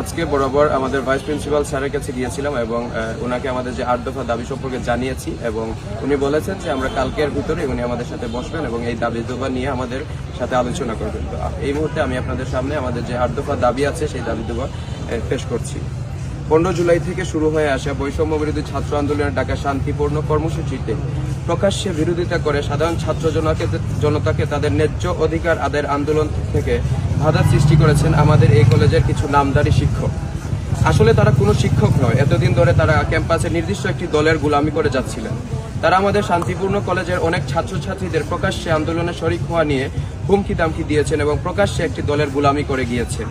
আজকে বরাবর আমাদের ভাইস প্রিন্সিপাল স্যারের কাছে গিয়েছিলাম এবং ওনাকে আমাদের যে আট দফা দাবি সম্পর্কে জানিয়েছি এবং উনি বলেছেন যে আমরা কালকের ভিতরে উনি আমাদের সাথে বসবেন এবং এই দাবি দফা নিয়ে আমাদের সাথে আলোচনা করবেন। তো এই মুহূর্তে আমি আপনাদের সামনে আমাদের যে আট দফা দাবি আছে সেই দাবি দফা পেশ করছি। পনেরো জুলাই থেকে শুরু হয়ে আসা বৈষম্য বিরোধী ছাত্র আন্দোলনের ডাকা শান্তিপূর্ণ কর্মসূচিতে প্রকাশ্যে বিরোধিতা করে সাধারণ ছাত্র জনতাকে তাদের ন্যায্য অধিকার আদায়ের আন্দোলন থেকে বাধা সৃষ্টি করেছেন আমাদের এই কলেজের কিছু নামদারি শিক্ষক। আসলে তারা কোনো শিক্ষক নয়। এতদিন ধরে তারা ক্যাম্পাসে নির্দিষ্ট একটি দলের গোলামি করে যাচ্ছিলেন। তারা আমাদের শান্তিপূর্ণ কলেজের অনেক ছাত্রছাত্রীদের প্রকাশ্যে আন্দোলনে শরিক হওয়া নিয়ে হুমকি দামকি দিয়েছেন এবং প্রকাশ্যে একটি দলের গোলামি করে গিয়েছেন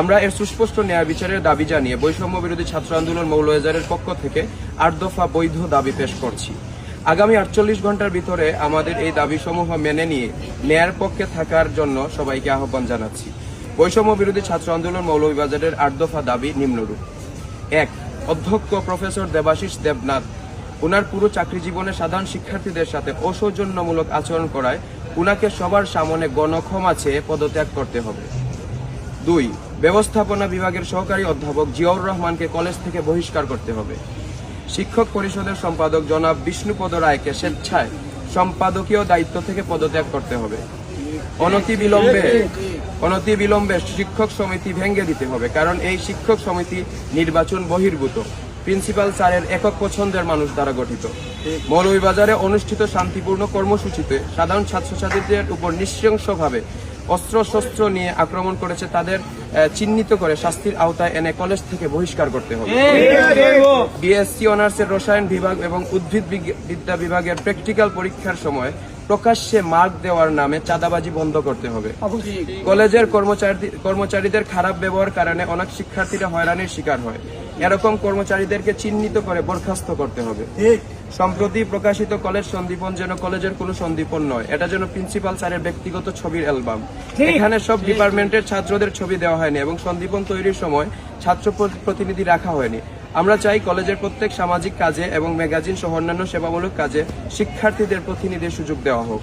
আমরা এর সুস্পষ্ট ন্যায় বিচারের দাবি জানিয়ে বৈষম্য বিরোধী ছাত্র আন্দোলন মৌলবাজারের পক্ষ থেকে আট দফা বৈধ দাবি পেশ করছি। আগামী আটচল্লিশ ঘণ্টার ভিতরে আমাদের এই দাবিসমূহ মেনে নিয়ে ন্যায়ের পক্ষে থাকার জন্য সবাইকে আহ্বান জানাচ্ছি। বৈষম্য বিরোধী ছাত্র আন্দোলন মৌলভীবাজারের আট দফা দাবি নিম্নরূপ। এক, অধ্যক্ষ প্রফেসর দেবাশিস দেবনাথ, উনার পুরো চাকরি জীবনে সাধারণ শিক্ষার্থীদের সাথে অসৌজন্যমূলক আচরণ করায় উনাকে সবার সামনে গণক্ষমা চেয়ে পদত্যাগ করতে হবে। দুই, ব্যবস্থাপনা বিভাগের সহকারী অধ্যাপক জিয়াউর রহমানকে কলেজ থেকে বহিষ্কার করতে হবে। শিক্ষক পরিষদের সম্পাদক জনাব বিষ্ণুপদ রায়কে স্বেচ্ছায় সম্পাদকীয় দায়িত্ব থেকে পদত্যাগ করতে হবে। অনতি বিলম্বে অনতি বিলম্বে শিক্ষক সমিতি ভেঙে দিতে হবে, কারণ এই শিক্ষক সমিতি নির্বাচন বহির্ভূত। প্রিন্সিপাল স্যারের একক পছন্দের মানুষ দ্বারা গঠিত। মৌলভীবাজারে অনুষ্ঠিত শান্তিপূর্ণ কর্মসূচিতে সাধারণ ছাত্রছাত্রীদের উপর নৃশংসভাবে অস্ত্র শস্ত্র নিয়ে আক্রমণ করেছে তাদের চিহ্নিত করে শাস্তির আওতায় এনে কলেজ থেকে বহিষ্কার করতে হবে। বিএসসি অনার্সের রসায়ন বিভাগ এবং উদ্ভিদ বিদ্যা বিভাগের প্র্যাকটিক্যাল পরীক্ষার সময় প্রকাশ্যে মার্ক দেওয়ার নামে চাঁদাবাজি বন্ধ করতে হবে। কলেজের কর্মচারী কর্মচারীদের খারাপ ব্যবহার কারণে অনেক শিক্ষার্থীরা হয়রানির শিকার হয়। এরকম কর্মচারীদেরকে চিহ্নিত করে বরখাস্ত করতে হবে। সম্প্রতি প্রকাশিত কলেজ সন্দীপন যেন কলেজের কোনো সন্দীপন নয় এটা যেন প্রিন্সিপাল স্যারের ব্যক্তিগত ছবির অ্যালবাম। এখানে সব ডিপার্টমেন্টের ছাত্রদের ছবি দেওয়া হয়নি এবং সন্দীপন তৈরির সময় ছাত্র প্রতিনিধি রাখা হয়নি। আমরা চাই কলেজের প্রত্যেক সামাজিক কাজে এবং ম্যাগাজিন সহ অন্যান্য সেবামূলক কাজে শিক্ষার্থীদের প্রতিনিধির সুযোগ দেওয়া হোক।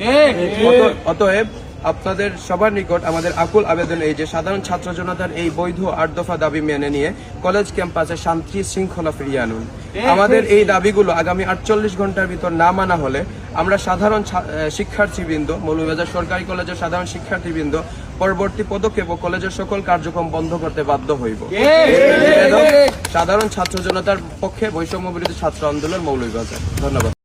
অতএব আপনাদের সবার নিকট আমাদের আকুল আবেদন এই যে সাধারণ ছাত্র জনতার এই বৈধ আট দফা দাবি মেনে নিয়ে কলেজ ক্যাম্পাসে শান্তি শৃঙ্খলা ফিরিয়ে আনুন। আমাদের এই দাবিগুলো আগামী আটচল্লিশ ঘণ্টার ভিতর না মানা হলে আমরা সাধারণ শিক্ষার্থীবৃন্দ মৌলভীবাজার সরকারি কলেজের সাধারণ শিক্ষার্থীবৃন্দ পরবর্তী পদক্ষেপ ও কলেজের সকল কার্যক্রম বন্ধ করতে বাধ্য হইব। সাধারণ ছাত্র জনতার পক্ষে বৈষম্য বিরোধী ছাত্র আন্দোলন মৌলভীবাজার। ধন্যবাদ।